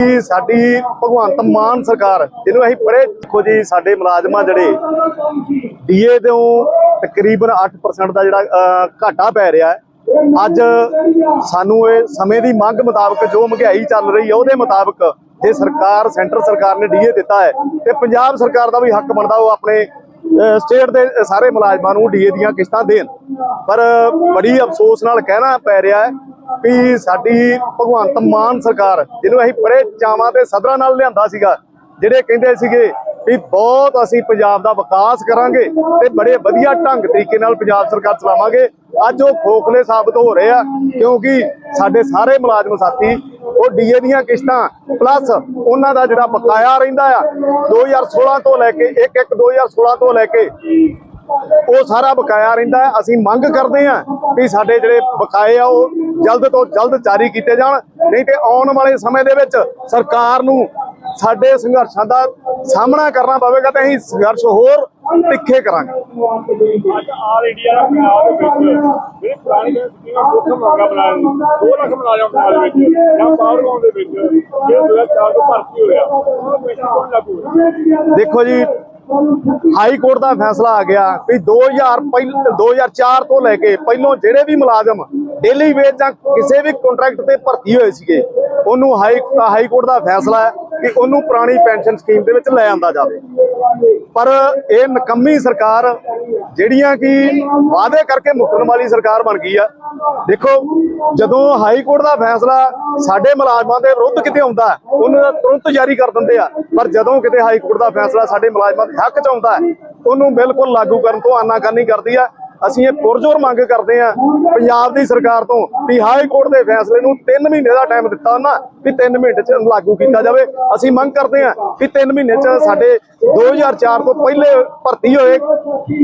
ਕਿ ਸਾਡੀ ਭਗਵੰਤ ਮਾਨ ਸਰਕਾਰ, ਜਿਹਨੂੰ ਅਸੀਂ ਬੜੇ ਦੇਖੋ ਜੀ, ਸਾਡੇ ਮੁਲਾਜ਼ਮਾਂ ਜਿਹੜੇ, ਡੀਏ ਤੋਂ ਤਕਰੀਬਨ 8% ਦਾ ਜਿਹੜਾ ਘਾਟਾ ਪੈ ਰਿਹਾ ਅੱਜ ਸਾਨੂੰ ਇਹ ਸਮੇਂ ਦੀ ਮੰਗ ਮੁਤਾਬਕ ਜੋ ਮਹਿੰਗਾਈ ਚੱਲ ਰਹੀ ਹੈ, ਉਹਦੇ ਮੁਤਾਬਕ ਜੇ ਸਰਕਾਰ, ਸੈਂਟਰ ਸਰਕਾਰ ਨੇ ਡੀਏ ਦਿੱਤਾ ਹੈ। ਤੇ ਪੰਜਾਬ ਸਰਕਾਰ ਦਾ ਵੀ ਹੱਕ ਬਣਦਾ, ਉਹ ਆਪਣੇ ਸਟੇਟ ਦੇ ਸਾਰੇ ਮੁਲਾਜ਼ਮਾਂ ਨੂੰ ਡੀਏ ਦੀਆਂ ਕਿਸ਼ਤਾਂ ਦੇਣ। ਪਰ ਬੜੀ ਅਫਸੋਸ ਨਾਲ ਕਹਿਣਾ ਪੈ ਰਿਹਾ ਹੈ ਵੀ ਸਾਡੀ ਭਗਵੰਤ ਮਾਨ ਸਰਕਾਰ, ਜਿਹਨੂੰ ਅਸੀਂ ਬੜੇ ਚਾਵਾਂ ਤੇ ਸਦਰਾਂ ਨਾਲ ਲਿਆਂਦਾ ਸੀਗਾ, ਜਿਹੜੇ ਕਹਿੰਦੇ ਸੀਗੇ ਵੀ ਬਹੁਤ ਅਸੀਂ ਪੰਜਾਬ ਦਾ ਵਿਕਾਸ ਕਰਾਂਗੇ ਤੇ ਬੜੇ ਵਧੀਆ ਢੰਗ ਤਰੀਕੇ ਨਾਲ ਪੰਜਾਬ ਸਰਕਾਰ ਚਲਾਵਾਂਗੇ। ਅੱਜ ਉਹ ਖੋਖਲੇ ਸਾਬਤ ਹੋ ਰਹੇ ਆ, ਕਿਉਂਕਿ ਸਾਡੇ ਸਾਰੇ ਮੁਲਾਜ਼ਮ ਸਾਥੀ, ਉਹ ਡੀਏ ਦੀਆਂ ਕਿਸ਼ਤਾਂ ਪਲੱਸ ਉਹਨਾਂ ਦਾ ਜਿਹੜਾ ਬਕਾਇਆ ਰਹਿੰਦਾ ਆ 2016 ਤੋਂ ਲੈ ਕੇ 1 1 2016 ਤੋਂ ਲੈ ਕੇ ਉਹ ਸਾਰਾ ਬਕਾਇਆ ਰਹਿੰਦਾ ਅਸੀਂ ਮੰਗ ਕਰਦੇ ਹਾਂ ਕਿ ਸਾਡੇ ਜਿਹੜੇ ਬਕਾਏ ਆ ਉਹ ਜਲਦ ਤੋਂ ਜਲਦ ਜਾਰੀ ਕੀਤੇ ਜਾਣ। ਨਹੀਂ ਤੇ ਆਉਣ ਵਾਲੇ ਸਮੇਂ ਦੇ ਵਿੱਚ ਸਰਕਾਰ ਨੂੰ ਸਾਡੇ ਸੰਘਰਸ਼ਾਂ ਦਾ ਸਾਹਮਣਾ ਕਰਨਾ ਪਵੇਗਾ ਤੇ ਅਸੀਂ ਸੰਘਰਸ਼ ਹੋਰ ਤਿੱਖੇ ਕਰਾਂਗੇ। ਅੱਜ ਆਲ ਇੰਡੀਆ ਦਾ ਪੰਜਾਬ ਦੇ ਵਿੱਚ ਜਿਹੜੇ ਪੁਰਾਣੀ ਸਕੀਮਾਂ ਮੁੱਖ ਮੰਗਾ ਬਣਾਇਆ ਉਹ ਲੱਖ ਮੁਲਾਜ਼ਮ ਪੰਜਾਬ ਦੇ ਵਿੱਚ ਜਾਂ ਪਾਵਰ ਕਾਮ ਦੇ ਵਿੱਚ ਇਹ 2004 ਤੋਂ ਭਰਤੀ ਹੋਇਆ ਉਹ ਪੈਸੇ ਕੌਣ ਲਾਗੂ ਹੋਇਆ ਦੇਖੋ ਜੀ ਹਾਈ ਕੋਰਟ ਦਾ ਫੈਸਲਾ ਆ ਗਿਆ ਵੀ 2000 ਪਹਿਲ 2004 ਤੋਂ ਲੈ ਕੇ ਪਹਿਲੋਂ ਜਿਹੜੇ ਵੀ ਮੁਲਾਜ਼ਮ ਡੇਲੀ ਵੇਜ ਜਾਂ ਕਿਸੇ ਵੀ ਕੰਟਰੈਕਟ ਤੇ ਭਰਤੀ ਹੋਏ ਸੀਗੇ, ਉਹਨੂੰ ਹਾਈ ਹਾਈ ਕੋਰਟ ਦਾ ਫੈਸਲਾ ਹੈ ਕਿ ਉਹਨੂੰ ਪੁਰਾਣੀ ਪੈਨਸ਼ਨ ਸਕੀਮ ਦੇ ਵਿੱਚ ਲੈ ਆਂਦਾ ਜਾਵੇ। ਪਰ ਇਹ ਨਕੰਮੀ ਸਰਕਾਰ ਜਿਹੜੀਆਂ ਕਿ ਵਾਅਦੇ ਕਰਕੇ ਮੁੱਕਰਨ ਵਾਲੀ ਸਰਕਾਰ ਬਣ ਗਈ ਆ। ਦੇਖੋ ਜਦੋਂ ਹਾਈ ਕੋਰਟ ਦਾ ਫੈਸਲਾ ਸਾਡੇ ਮੁਲਾਜ਼ਮਾਂ ਦੇ ਵਿਰੁੱਧ ਕਿਤੇ ਆਉਂਦਾ ਹੈ, ਉਹਨੂੰ ਤੁਰੰਤ ਜਾਰੀ ਕਰ ਦਿੰਦੇ ਆ। ਪਰ ਜਦੋਂ ਕਿਤੇ ਹਾਈ ਕੋਰਟ ਦਾ ਫੈਸਲਾ ਸਾਡੇ ਮੁਲਾਜ਼ਮਾਂ ਦੇ ਹੱਕ ਚ ਆਉਂਦਾ ਉਹਨੂੰ ਬਿਲਕੁਲ ਲਾਗੂ ਕਰਨ ਤੋਂ ਆਨਾਕਾਨੀ ਕਰਦੀ ਆ। ਅਸੀਂ ਇਹ ਪੁਰਜੋਰ ਮੰਗ ਕਰਦੇ ਆ ਪੰਜਾਬ ਦੀ ਸਰਕਾਰ ਤੋਂ ਵੀ ਹਾਈ ਕੋਰਟ ਦੇ ਫੈਸਲੇ ਨੂੰ 3 ਮਹੀਨੇ ਦਾ ਟਾਈਮ ਦਿੱਤਾ ਨਾ ਵੀ 3 ਮਹੀਨੇ ਚ ਲਾਗੂ ਕੀਤਾ ਜਾਵੇ। ਅਸੀਂ ਮੰਗ ਕਰਦੇ ਆ ਕਿ 3 ਮਹੀਨੇ ਚ ਸਾਡੇ 2004 ਤੋਂ ਪਹਿਲੇ ਭਰਤੀ ਹੋਏ,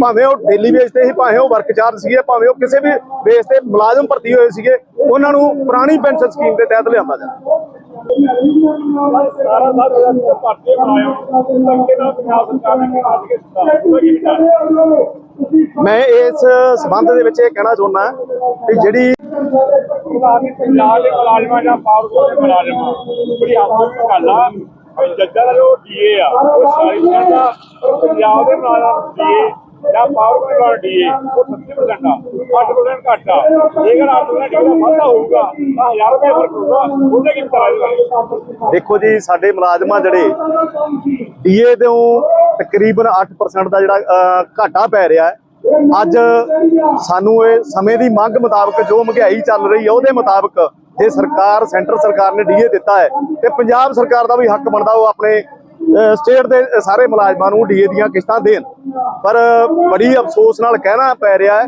ਭਾਵੇਂ ਉਹ ਡੇਲੀ ਬੇਸ ਤੇ ਸੀ, ਭਾਵੇਂ ਉਹ ਵਰਕ ਚਾਰਜ ਸੀਗੇ, ਭਾਵੇਂ ਉਹ ਕਿਸੇ ਵੀ ਬੇਸ ਤੇ ਮੁਲਾਜ਼ਮ ਭਰਤੀ ਹੋਏ ਸੀਗੇ, ਉਹਨਾਂ ਨੂੰ ਪੁਰਾਣੀ ਪੈਨਸ਼ਨ ਸਕੀਮ ਦੇ ਤਹਿਤ ਲਿਆਂਦਾ ਜਾਵੇ। ਸਾਰਾ ਮੈਂ ਇਸ ਸਬੰਧ ਦੇ ਵਿੱਚ ਇਹ ਕਹਿਣਾ ਚਾਹੁੰਦਾ ਕਿ ਜਿਹੜੀ ਪੰਜਾਬ ਦੇ ਮੁਲਾਜ਼ਮਾਂ ਜਾਂ ਪਾਵਰ ਦੇ ਮੁਲਾਜ਼ਮਾਂ ਬੜੀ ਆਪਸ ਗੱਲ ਆ ਜੱਜਾਂ ਦਾ ਜੋ ਡੀਏ ਆ ਉਹ ਸਾਰੀ ਦਾ ਪੰਜਾਬ ਦੇ ਮੁਲਾਜ਼ਮ ਡੀਏ ਜਾਂ ਪਾਵਰ ਕਾਮ ਦਾ ਡੀਏ ਉਹ 30% ਆ 8% ਘੱਟ ਆ ਜੇਕਰ 8% ਜਿਹੜਾ ਵਾਧਾ ਹੋਊਗਾ ਤਾਂ 1000 ਰੁਪਏ ਫ਼ਰਕ ਹੋਊਗਾ ਉਹਦੇ ਕੀ ਕਰਾਂਗੇ ਦੇਖੋ ਜੀ, ਸਾਡੇ ਮੁਲਾਜ਼ਮਾਂ ਜਿਹੜੇ ਡੀਏ ਤੋਂ ਤਕਰੀਬਨ 8% ਦਾ ਜਿਹੜਾ ਘਾਟਾ ਪੈ ਰਿਹਾ ਹੈ। ਅੱਜ ਸਾਨੂੰ ਇਹ ਸਮੇਂ ਦੀ ਮੰਗ ਮੁਤਾਬਕ ਜੋ ਮਹਿੰਗਾਈ ਚੱਲ ਰਹੀ ਹੈ, ਉਹਦੇ ਮੁਤਾਬਕ ਜੇ ਸਰਕਾਰ, ਸੈਂਟਰ ਸਰਕਾਰ ਨੇ ਡੀਏ ਦਿੱਤਾ ਹੈ ਤੇ ਪੰਜਾਬ ਸਰਕਾਰ ਦਾ ਵੀ ਹੱਕ ਬਣਦਾ, ਉਹ ਆਪਣੇ ਸਟੇਟ ਦੇ ਸਾਰੇ ਮੁਲਾਜ਼ਮਾਂ ਨੂੰ ਡੀਏ ਦੀਆਂ ਕਿਸ਼ਤਾਂ ਦੇਣ। ਪਰ ਬੜੀ ਅਫਸੋਸ ਨਾਲ ਕਹਿਣਾ ਪੈ ਰਿਹਾ ਹੈ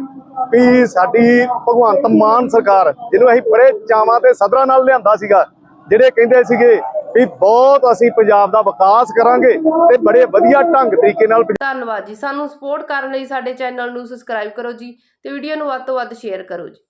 ਵੀ ਸਾਡੀ ਭਗਵੰਤ ਮਾਨ ਸਰਕਾਰ, ਜਿਹਨੂੰ ਅਸੀਂ ਬੜੇ ਚਾਵਾਂ ਤੇ ਸਦਰਾਂ ਨਾਲ ਲਿਆਂਦਾ ਸੀਗਾ, ਜਿਹੜੇ ਕਹਿੰਦੇ ਸੀਗੇ ਵੀ ਬਹੁਤ ਅਸੀਂ ਪੰਜਾਬ ਦਾ ਵਿਕਾਸ ਕਰਾਂਗੇ ਤੇ ਬੜੇ ਵਧੀਆ ਢੰਗ ਤਰੀਕੇ ਨਾਲ ਧੰਨਵਾਦ ਜੀ। ਸਾਨੂੰ ਸਪੋਰਟ ਕਰਨ ਲਈ ਸਾਡੇ ਚੈਨਲ ਨੂੰ ਸਬਸਕ੍ਰਾਈਬ ਕਰੋ ਜੀ ਤੇ ਵੀਡੀਓ ਨੂੰ ਵੱਧ ਤੋਂ ਵੱਧ ਸ਼ੇਅਰ ਕਰੋ ਜੀ।